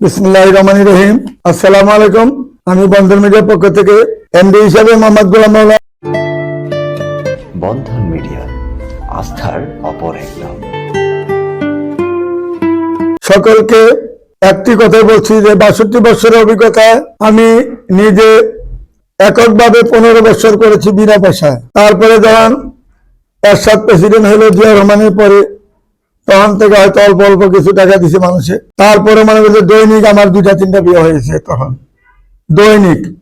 বিসমুল্লাহ রহমান রহিম। আসসালামু আলাইকুম। আমি বন্ধন মিডিয়ার পক্ষ থেকে এমডি হিসাবে মোহাম্মদ গোলাম মাওলা বন্ধন মিডিয়া আস্থার অপর এক নাম সকলকে একটি কথা বলছি যে বাষট্টি বছরের অভিজ্ঞতায় আমি নিজে এককভাবে পনেরো বছর করেছি বিনা পয়সায়। তারপরে যখন এরশাদ প্রেসিডেন্ট হলো জিয়া রহমানের পরে তখন থেকে হয়তো অল্প অল্প কিছু টাকা দিছে মানুষে। তারপরে মনে করছে, দৈনিক আমার দুটা তিনটা বিয়ে হয়েছে তখন। দৈনিক।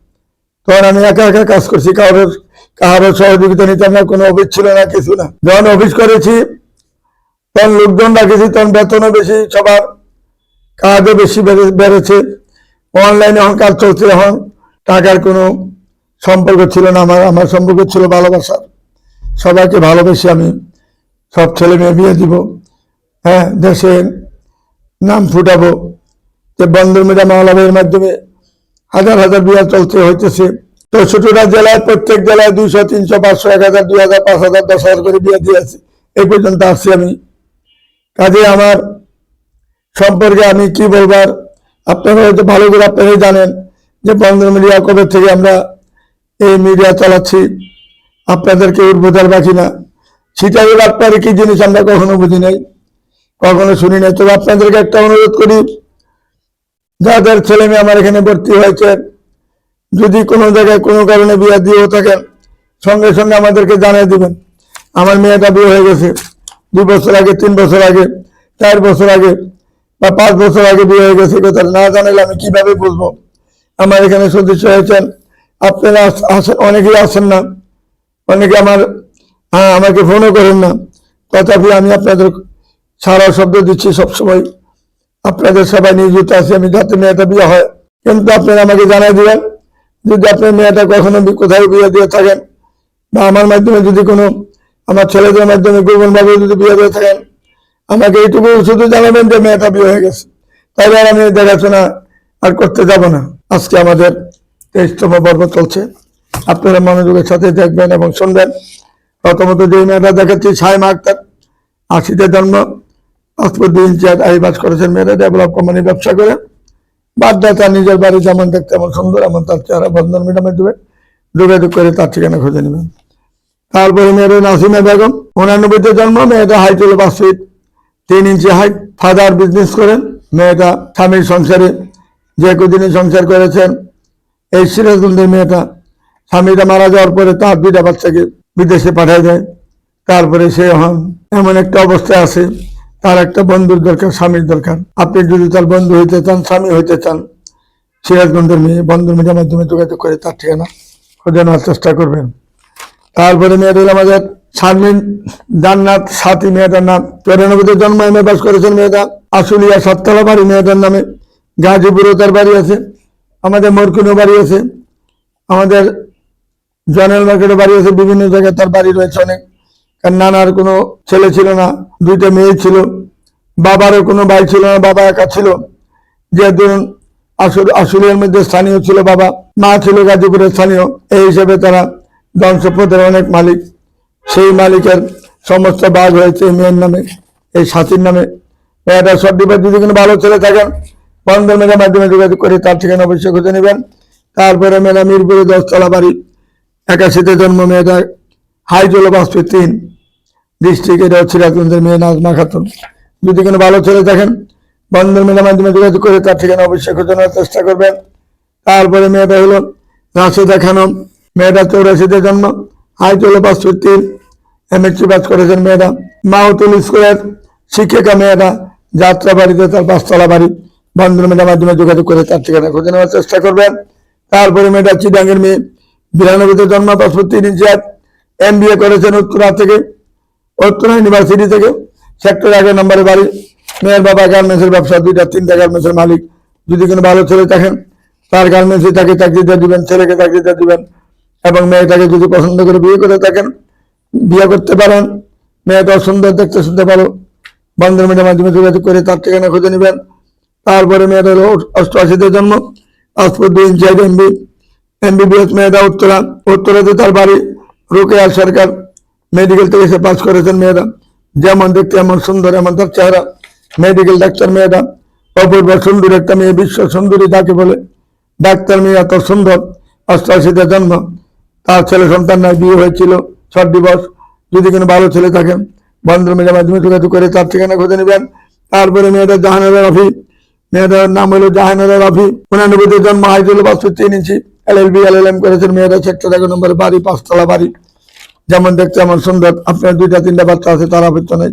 তখন আমি একা একা কাজ করছি, কারোর কারোর সহযোগিতা নিতাম না কোনো অফিস ছিল না, কিছু না। যখন অফিস করেছি, তখন লোকজন রাখেছি তখন বেতনও বেশি, সবার কাজও বেশি বেড়ে- বেড়েছে। অনলাইনে এখন কাজ চলছে, এখন টাকার কোনো সম্পর্ক ছিল না, আমার আমার সম্পর্ক ছিল ভালোবাসার। সবাইকে ভালোবেসে আমি সব ছেলে মেয়ে বিয়ে দিব। হ্যাঁ দেশের নাম ফুটাবো। যে বন্ধুর মেয়েরা মাওলাবের মাধ্যমে হাজার হাজার বিয়ে চলছে হইতেছে। চৌষট্টিটা জেলায় প্রত্যেক জেলায় দুইশো, তিনশো, পাঁচশো, এক হাজার, দুই হাজার, পাঁচ হাজার, দশ হাজার করে বিয়ে দিয়েছি এই পর্যন্ত আসছি আমি। কাজে আমার সম্পর্কে আমি কি বলবার, আপনারা হয়তো ভালো করে আপনারাই জানেন যে বন্ধন মিডিয়া কবে থেকে আমরা এই মিডিয়া চালাচ্ছি। আপনাদেরকে উদ্বোধন বাকি না। সেটাই আপনার কি জিনিস আমরা কখনো বুঝি নাই। কখনো শুনি নাই। তবে আপনাদেরকে একটা অনুরোধ করি, যাদের ছেলে মেয়ে আমার এখানে ভর্তি হয়েছে, যদি কোনো জায়গায় কোনো কারণে বিয়ে দিয়েও থাকেন সঙ্গে সঙ্গে আমাদেরকে জানিয়ে দিবেন। আমার মেয়েটা বিয়ে হয়ে গেছে দুই বছর আগে, তিন বছর আগে, চার বছর আগে, বা পাঁচ বছর আগে বিয়ে হয়ে গেছে, কথা না জানালে আমি কীভাবে বুঝব আমার এখানে সদস্য হয়েছেন, আপনারা আসেন অনেকেই আসেন না, অনেকে আমার হ্যাঁ আমাকে ফোনও করেন না। তথাপি আমি আপনাদের সারা শব্দ দিচ্ছি সবসময়। আপনাদের সবাই নিয়োজিত আছে, আমি যাতে মেয়েটা বিয়ে হয়। কিন্তু আপনারা আমাকে জানাই দিবেন, যদি আপনার মেয়েটা কখনো কোথায় বিয়ে দিয়ে থাকেন, বা আমার মাধ্যমে যদি কোনো, আমার ছেলেদের মাধ্যমে গোপনভাবে যদি বিয়ে দিয়ে থাকেন, আমাকে এইটুকু শুধু জানাবেন যে মেয়েটা বিয়ে হয়ে গেছে। তাই আর আমি দেখাশোনা আর করতে যাব না। আজকে আমাদের তেইশতম পর্ব চলছে। আপনারা মনোযোগের সাথে দেখবেন এবং শুনবেন। প্রথমত যে মেয়েটা দেখাচ্ছি ছাইমা আক্তার। আশিতে জন্ম। পাসপোর্ট দুই ইঞ্চি আই বাস করেছেন মেয়েরা, ডেভেলপ কোম্পানি ব্যবসা করে। দেয় তার নিজের বাড়ি যেমন দেখতে এমন সুন্দর, এমন তার চেহারা বন্ধন মিডিয়ামে দেবে। যোগাযোগ করে তার ঠিকানা খুঁজে নেবেন। তারপরে মেয়ের নাসিমা বেগম, উনানব্বইতে জন্ম, মেয়েটা হাইট হলো পাঁচ ফিট তিন ইঞ্চি হাইট, ফাদার বিজনেস করেন। মেয়েটা স্বামীর সংসারে যে কদিনই সংসার করেছেন, এই সিরাজগঞ্জের মেয়েটা। স্বামীটা মারা যাওয়ার পরে তার দুইটা বাচ্চাকে বিদেশে পাঠায় দেয়। তারপরে সে হন, এমন একটা অবস্থায় আছে। তার একটা বন্ধুর দরকার, স্বামীর দরকার। আপনি যদি তার বন্ধু হইতে চান, স্বামী হইতে চান সিরাজগঞ্জের মেয়ে, বন্ধুর মেয়ের মাধ্যমে যোগাযোগ করে তার ঠিকানা খুঁজে নেওয়ার চেষ্টা করবেন। তারপরে মেয়েদের আমাদের শারমিন জান্নাত, সাথী মেয়েটার নাম। চৌরানব্বইতে জন্ম এম এ পাস করেছেন মেয়েটা। আশুলিয়া সাততলা বাড়ি, মেয়েটার নামে গাজীপুরও তার বাড়ি আছে। আমাদের মরকুনো বাড়ি আছে। আমাদের জয়নাল মার্কেটে বাড়ি আছে। বিভিন্ন জায়গায় তার বাড়ি রয়েছে অনেক। নানার কোনো ছেলে ছিল না, দুইটা মেয়ে ছিল, বাবারও কোনো ভাই ছিল না, বাবা একা ছিল। যে ধরুন আসল আসলের মধ্যে স্থানীয় ছিল বাবা, মা ছিল গাজীপুরের স্থানীয়, এই হিসেবে তারা সম্পদের অনেক মালিক। সেই মালিকের সমস্ত বাঘ হয়েছে মেয়ের নামে, এই সাথীর নামে। মেয়েটা সর্টিফাইড যদি কোনো ভালো ছেলে থাকেন, বন্ধন মেয়ের মাধ্যমে যোগাযোগ করে তার ঠিকানা অবশ্যই খুঁজে নেবেন। তারপরে মেয়েরা মিরপুরে দশতলা বাড়ি, একাশিতে জন্ম মেয়েটা হাই বাস্তু তিন। ডিস্ট্রিক্ট এটা হচ্ছে সিরাজগঞ্জের মেয়ে নাজমা খাতুন। যদি কোনো ভালো ছেলে দেখেন বন্ধন মেলার মাধ্যমে যোগাযোগ করে তার ঠিকানা অবশ্যই খুঁজে নেওয়ার চেষ্টা করবেন। তারপরে মেয়েটা হলো রাশেদা খানম। মেয়েটা চৌরাশিতে জন্ম হাই চলে পাঁচশো তিন এমএসসি পাস করেছেন মেয়েটা। মাহতুল স্কুলের শিক্ষিকা মেয়েটা যাত্রা বাড়িতে তার পাঁচতলা বাড়ি। বন্ধন মেলার মাধ্যমে যোগাযোগ করে তার ঠিকানা খুঁজে নেওয়ার চেষ্টা করবেন। তারপরে মেয়েটা চিডাঙ্গের মেয়ে, বিরানব্বইতে জন্ম পাসপোর্ট তিন ইঞ্চি এম বি এ করেছেন উত্তরা থেকে। উত্তরা ইউনিভার্সিটি থেকে সেক্টর এগারো নম্বরে বাড়ি, মেয়ের বাবা গার্মেন্টসের ব্যবসা, দুইটা, তিনটা গার্মেন্টসের মালিক। যদি কোনো ভালো ছেলে থাকেন, তার গার্মেন্টসে তাকে চাকরি দিয়ে দিবেন, ছেলেকে চাকরি দিয়ে দিবেন, এবং মেয়েটাকে যদি পছন্দ করে বিয়ে করে থাকেন, বিয়ে করতে পারেন, মেয়েটা সুন্দর, দেখতে শুনতে পারো বন্ধন মেয়ের মাধ্যমে যোগাযোগ করে তার ঠিকানা খুঁজে নেবেন। তারপরে মেয়েটা হলো অষ্টআশিতে জন্ম, পাসপোর্ট দুই ইঞ্চি এমবি, এমবিবিএস মেয়েটা উত্তরা, উত্তরাতে তার বাড়ি রোকেয়াল সরকার। মেডিকেল থেকে সে পাস করেছেন মেয়েরা। যেমন দেখতে এমন সুন্দর, এমন তার চেহারা। মেডিকেল ডাক্তার মেয়েরা। অপূর্ব সুন্দর একটা মেয়ে, বিশ্ব সুন্দরী তাকে বলে। ডাক্তার মেয়ে এত সুন্দর, অষ্টআশিতে জন্ম। তার ছেলে সন্তান নয় বিয়ে হয়েছিল ছট দিবস। যদি কোনো ভালো ছেলে থাকে, বন্ধুর মেয়ের মাধ্যমে যোগাযোগ করে তার ঠিকানা খুঁজে নেবেন। তারপরে মেয়েটা জাহানারা রফি। মেয়েটার নাম হলো জাহানারা রফি। উনানব্বইতে জন্ম, হাইজুল বাস্তু তিন ইঞ্চি এল এল বি, এল এল এম করেছেন মেয়েটা সেক্টর এগারো নম্বর বাড়ি, পাঁচতলা বাড়ি। যেমন দেখতে এমন সুন্দর, আপনার দুইটা, তিনটা বাচ্চা আছে, তার আপত্তি নেই।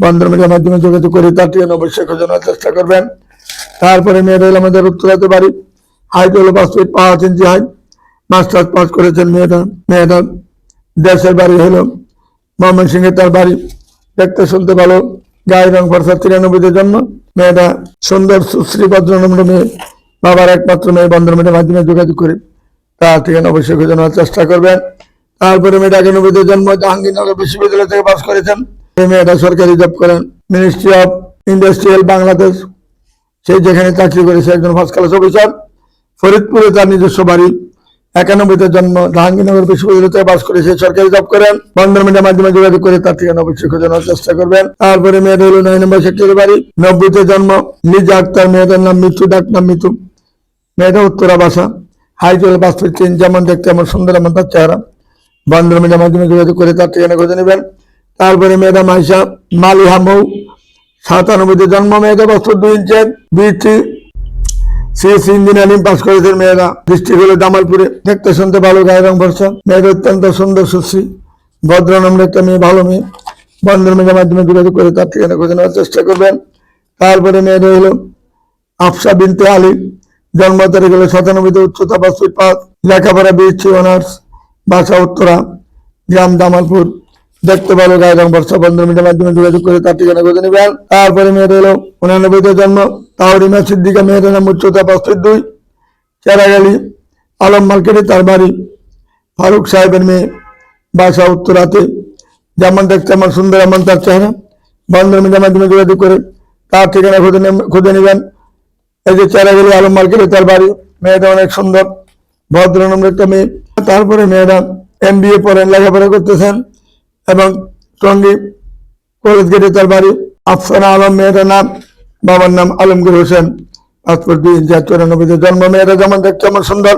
বন্ধুর মেয়ের মাধ্যমে যোগাযোগ করে, তার ঠিকানা অবশ্যই খোঁজানোর চেষ্টা করবেন। তারপরে মেয়েটা হলো আমাদের উত্তরাতে বাড়ি। হাইট হলো পাঁচ ফিট পাঁচ ইঞ্চি হাইট মাস্টার্স পাস করেছেন মেয়েটা মেয়েটা। দেশের বাড়ি হলো মোহাম্মদ সিং তার বাড়ি। দেখতে শুনতে ভালো, গায়ে রং ফর্সা তিরানব্বইতে জন্ম। মেয়েটা সুন্দর, সুশ্রী, ভদ্রনম্র মেয়ে। বাবার একমাত্র মেয়ে, বন্ধুর মেয়েটার মাধ্যমে যোগাযোগ করে। তার ঠিকানা অবশ্যই খোঁজানোর চেষ্টা করবেন। তারপরে মেয়েটা একানব্বইতে জন্ম, জাহাঙ্গীরনগর বিশ্ববিদ্যালয় থেকে পাস করেছেন। মেয়েটা সরকারি জব করেন। মিনিস্ট্রি অফ ইন্ডাস্ট্রিয়াল বাংলাদেশ সে যেখানে চাকরি করেছে একজন ফার্স্ট ক্লাস অফিসার ফরিদপুরে তার নিজস্ব বাড়ি। একানব্বইতে জন্ম, জাহাঙ্গীরনগর বিশ্ববিদ্যালয় থেকে পাস করেছে, সরকারি জব করেন। বন্ধন মিডিয়ার মাধ্যমে যোগাযোগ করে তার ঠিকানা অবশ্যই খোঁজানোর চেষ্টা করবেন। তারপরে মেয়েটা হলো নয় নম্বর সেক্টরের বাড়ি। নব্বইতে জন্ম, লিজা আক্তার, মেয়েটার নাম মিতু ডাক নাম মিতু। মেয়েটা উত্তরা বাসা হলো পাঁচ ফিট যেমন দেখতে এমন সুন্দর এমন তার চেহারা। বন্ধন মিডিয়ার মাধ্যমে যোগাযোগ করে তার ঠিকানা খুঁজে নেবেন। তারপরে মেয়েটা মাইশা মালিহা মৌ, সাতানব্বইতে জন্ম মেয়েটা বছর দুই ইঞ্চের বিটি সিএসসি ইঞ্জিনিয়ারিং পাস করেছেন মেয়েরা ডিস্ট্রিক্ট হলো জামালপুরে। দেখতে শুনতে ভালো, গায়ের রং ভরসা। মেয়েটা অত্যন্ত সুন্দর, সুশ্রী। ভদ্র নম্বর একটা মেয়ে, ভালো মেয়ে। বন্ধন মেয়েদের মাধ্যমে যোগাযোগ করে তার ঠিকানা খুঁজে নেওয়ার চেষ্টা করবেন। তারপরে মেয়েটা হলো আফসা বিনতে আলী। জন্ম তারিখ হলো সাতানব্বইতে উচ্চতা পাঁচ। ফিট পাঁচ লেখাপড়া বিএসসি অনার্স। বাসা উত্তরা, গ্রাম জামালপুর, দেখতে ভালো গায়ে রং বর্ষা বন্ধন মিডিয়ার মাধ্যমে যোগাযোগ করে তার ঠিকানা খুঁজে নেবেন। তারপরে মেয়েটা হলো উনানব্বইতে জন্ম তাহরিমা সিদ্দিকা মেয়েটার নাম উচ্চতা পাঁচ ফিট দুই, চেরাগালি, আলম মার্কেটে তার বাড়ি, ফারুক সাহেবের মেয়ে বাসা উত্তরাতে, যেমন দেখতে আমার সুন্দর, এমন তার চেহারা। বন্ধন মিডিয়ার মাধ্যমে যোগাযোগ করে তার ঠিকানা খুঁজে খুঁজে নেবেন। এই যে চেরাগালি, আলম মার্কেটে তার বাড়ি, মেয়েটা অনেক সুন্দর। ভদ্র নম্বর একটা মেয়ে তারপরে মেয়েরা এম বি এ পড়েন, লেখাপড়া করতেছেন এবং টঙ্গী কলেজ গেটে তার বাড়ি। আফসানা আলম মেয়েটার নাম, বাবার নাম আলমগীর হোসেন। পাসপোর্ট দুই হাজার চৌরানব্বইতে জন্ম। মেয়েরা যেমন দেখতে আমার সুন্দর।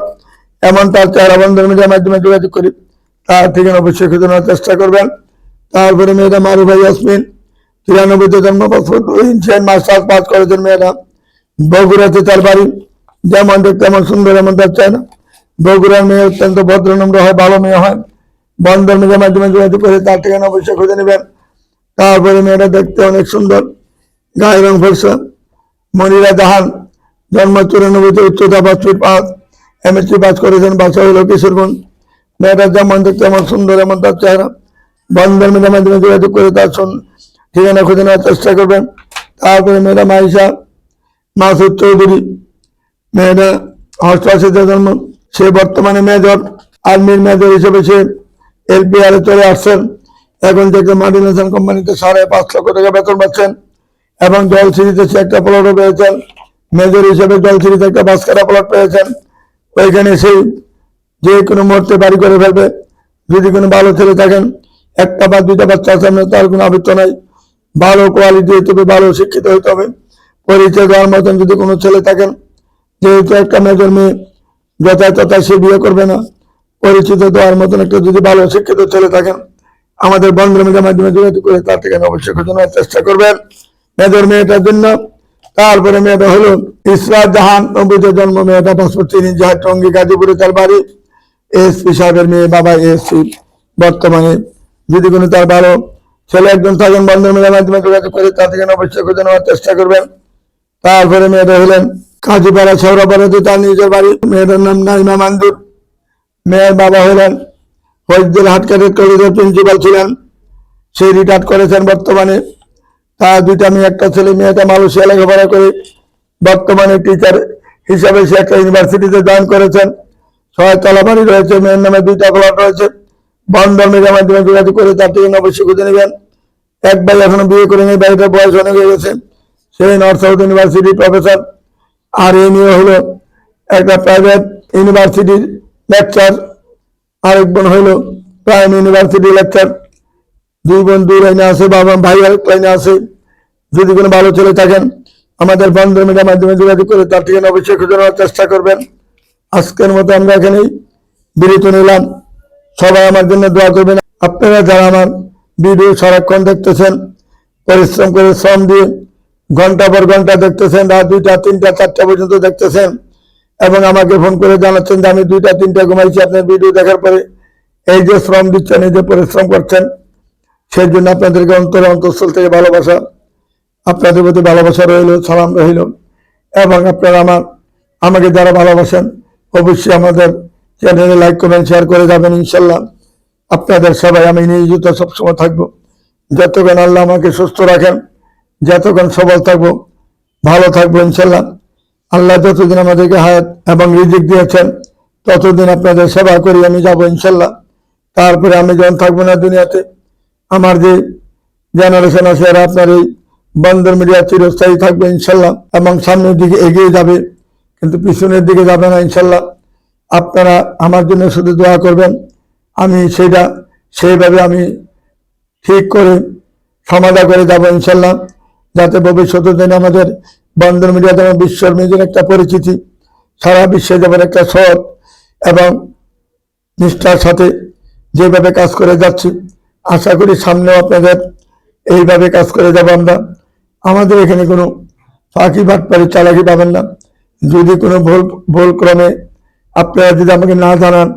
এমন তার চেহারা বন্ধন মিডিয়ার মাধ্যমে যোগাযোগ করি। তার ঠিকানা অবশ্যই খোঁজানোর চেষ্টা করবেন। তারপরে মেয়েরা মারু ভাই ইয়াসমিন। তিরানব্বইতে জন্ম, পাসপোর্ট দুই ইঞ্চি মাস্টার্স পাস করেছেন মেয়েরা। বগুড়াতে তার বাড়ি। যেমন দেখতে এমন সুন্দর, এমন তার চেহারা। বগুড়ার মেয়ে অত্যন্ত ভদ্রনম্র হয়, ভালো মেয়ে হয়। বন্ধন মেয়েদের মাধ্যমে যোগাযোগ করে তার ঠিকানা অবশ্যই খুঁজে নেবেন। তারপরে মেয়েটা দেখতে অনেক সুন্দর গায়ের রং ফর্সা মনিরা জাহান, জন্ম চুরানব্বইতে উচ্চতা পাঁচ পাঁচ এমএসসি পাস করেছেন বাসা হলো কিশোরগঞ্জ। মেয়েটা যেমন দেখতে এমন সুন্দর, এমন তার চেহারা। বন্ধন মেয়েদের মাধ্যমে যোগাযোগ করে তার ঠিকানা খুঁজে নেওয়ার চেষ্টা করবেন। তারপরে মেয়েরা মাইশা, মাসুদ চৌধুরী। মেয়েরা অষ্টআশিতে জন্ম। সে বর্তমানে মেজর, আর্মির মেজর হিসেবে সে এলপিআর চলে আসছেন। এখন থেকে মাল্টিনেশনাল কোম্পানিতে সাড়ে পাঁচ লক্ষ টাকা বেতন পাচ্ছেন এবং জল সিরিজে সে একটা প্লটও পেয়েছেন। মেজর হিসেবে জল সিরিজে একটা বাসকারা প্লট পেয়েছেন। ওইখানে সেই যে কোনো মুহূর্তে বাড়ি করে ফেলবে। যদি কোনো ভালো ছেলে থাকেন, একটা বা দুইটা বাচ্চা সামনে তার কোনো আবৃত্ত নাই। ভালো কোয়ালিটি হইতে হবে, ভালো শিক্ষিত হইতে হবে। পরিচয় দেওয়ার মতন যদি কোনো ছেলে থাকেন, যেহেতু একটা মেজর মেয়ে যথাযথ সে বিয়ে করবে না। পরিচিত দেওয়ার মতন একটা যদি ভালো শিক্ষিত ছেলে থাকেন, আমাদের বন্ধু মিডিয়ার মাধ্যমে যোগাযোগ করে তার থেকে অবশ্যই খোঁজানোর চেষ্টা করবেন। মেয়েদের মেয়েটার জন্য। তারপরে মেয়েটা হলো ইসরাত জাহান নব্বইতে জন্ম। মেয়েটা পাসপোর্ট চিনি জাহাজ টঙ্গি গাজীপুরে তার বাড়ি। এসপি সাহেবের মেয়ে বাবা এসপি বর্তমানে যদি কোনো তার ভালো ছেলে একজন থাকেন বন্ধু মিডিয়ার মাধ্যমে যোগাযোগ করে তার থেকে অবশ্যই খুঁজে নেওয়ার চেষ্টা করবেন। তারপরে মেয়েটা হলেন কাজীপাড়া ছড়াপাড়াতে তার নিজের বাড়ি, মেয়েটার নাম নাইমা মান্দুর। মেয়ের বাবা হলেন হজদুল হাটকারের কলেজের প্রিন্সিপাল ছিলেন। সেই রিটায়ার্ড করেছেন বর্তমানে। তার দুইটা মেয়ে, একটা ছেলে, মেয়েটা মালয়েশিয়া লেখাপড়া করে বর্তমানে টিচার হিসাবে সে একটা ইউনিভার্সিটিতে জয়েন করেছেন। ছয়তলা বাড়ি রয়েছে, মেয়ের নামে দুইটা প্লট রয়েছে। বন্ধন মিডিয়ার মাধ্যমে যোগাযোগ করে তার থেকে অবশ্যই খুঁজে নেবেন। এক ভাই এখনও বিয়ে করে নেই বাড়িটার বয়স অনেক হয়ে গেছে। সেই নর্থ সাউথ ইউনিভার্সিটি প্রফেসর আর এই মেয়ে হলো একটা প্রাইভেট ইউনিভার্সিটির লেকচার আরেক বোন হলো প্রাইম ইউনিভার্সিটি লেকচার দুই বোন দুই লাইনে আছে, বাবা ভাই আরেক লাইনে আছে। যদি কোনো ভালো ছেলে থাকেন, আমাদের বন্ধু মিডিয়ার মাধ্যমে যোগাযোগ করে তার ঠিকানা অবশ্যই খুঁজে নেওয়ার চেষ্টা করবেন। আজকের মতো আমরা এখানেই বিরতি নিলাম। সবাই আমার জন্য দোয়া করবেন। আপনারা যারা আমার ভিডিও সারাক্ষণ দেখতেছেন, পরিশ্রম করে শ্রম দিয়ে ঘণ্টা পর ঘণ্টা দেখতেছেন, রাত দুইটা, তিনটা, চারটা পর্যন্ত দেখতেছেন। এবং আমাকে ফোন করে জানাচ্ছেন যে আমি দুইটা, তিনটা ঘুমাইছি, আপনার ভিডিও দেখার পরে এই যে শ্রম দিচ্ছেন, এই যে পরিশ্রম করছেন সেই জন্য আপনাদেরকে অন্তর, অন্তঃস্থল থেকে ভালোবাসা, আপনাদের প্রতি ভালোবাসা রইল, সালাম রইল। এবং আপনারা আমার, আমাকে যারা ভালোবাসেন, অবশ্যই আমাদের চ্যানেলে লাইক, কমেন্ট শেয়ার করে যাবেন, ইনশাল্লাহ। আপনাদের সবাই আমি নিয়োজিত সবসময় থাকব। যতক্ষণ আল্লাহ আমাকে সুস্থ রাখেন যতক্ষণ সবল থাকব, ভালো থাকব ইনশাল্লাহ। আল্লাহ যতদিন আমাদেরকে হায়াত এবং রিজিক দিয়েছেন, ততদিন আপনাদের সেবা করি আমি যাব ইনশাল্লাহ। তারপরে আমি যখন থাকব না দুনিয়াতে, আমার যে জেনারেশন আছে, এরা আপনার এই বন্দর মিডিয়া চিরস্থায়ী থাকবে ইনশাল্লাহ এবং সামনের দিকে এগিয়ে যাবে, কিন্তু পিছনের দিকে যাবে না ইনশাল্লাহ। আপনারা আমার জন্য শুধু দোয়া করবেন, আমি সেটা, সেইভাবে আমি ঠিক করে সমাধা করে যাব ইনশাল্লাহ। যাতে ভবিষ্যতে দিন আমাদের বন্দর মিডিয়া যেমন বিশ্বর মেয়েদের একটা পরিচিতি, সারা বিশ্বে যেমন একটা সৎ এবং নিষ্ঠার সাথে যেভাবে কাজ করে যাচ্ছি, আশা করি সামনেও আপনাদের এইভাবে কাজ করে যাব আমরা। আমাদের এখানে কোনো ফাঁকি বাটপারি চালাকি পাবেন না। যদি কোনো ভুল ভুল ক্রমে আপনারা যদি আমাকে না জানান,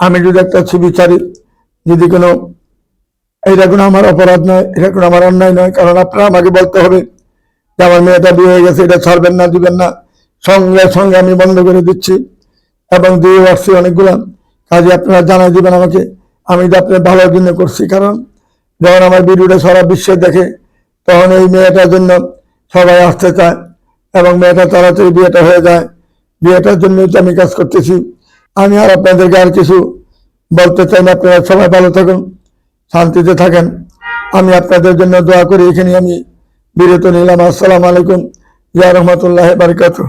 আমি যদি একটা ছবি ছাড়ি, যদি কোনো এটা কোনো আমার অপরাধ নয়, এটা কোনো আমার অন্যায় নয়, কারণ আপনারা আমাকে বলতে হবে যে আমার মেয়েটা বিয়ে হয়ে গেছে, এটা ছাড়বেন না, দিবেন না। সঙ্গে সঙ্গে আমি বন্ধ করে দিচ্ছি এবং দিয়ে আসছি অনেকগুলো কাজে, আপনারা জানাই দিবেন আমাকে। আমি তো আপনার ভালোর জন্য করছি, কারণ যখন আমার ভিডিওটা সারা বিশ্বে দেখে, তখন এই মেয়েটার জন্য সবাই আসতে চায় এবং মেয়েটা তাড়াতাড়ি বিয়েটা হয়ে যায়। বিয়েটার জন্যই তো আমি কাজ করতেছি। আমি আর আপনাদেরকে আর কিছু বলতে চাই না, আপনারা সবাই ভালো থাকুন। শান্তিতে থাকেন। আমি আপনাদের জন্য দোয়া করি এখানে আমি বিরত নিলাম। আসসালাম আলাইকুম। ইয়া রহমতুল্লাহ বারকাতুহ।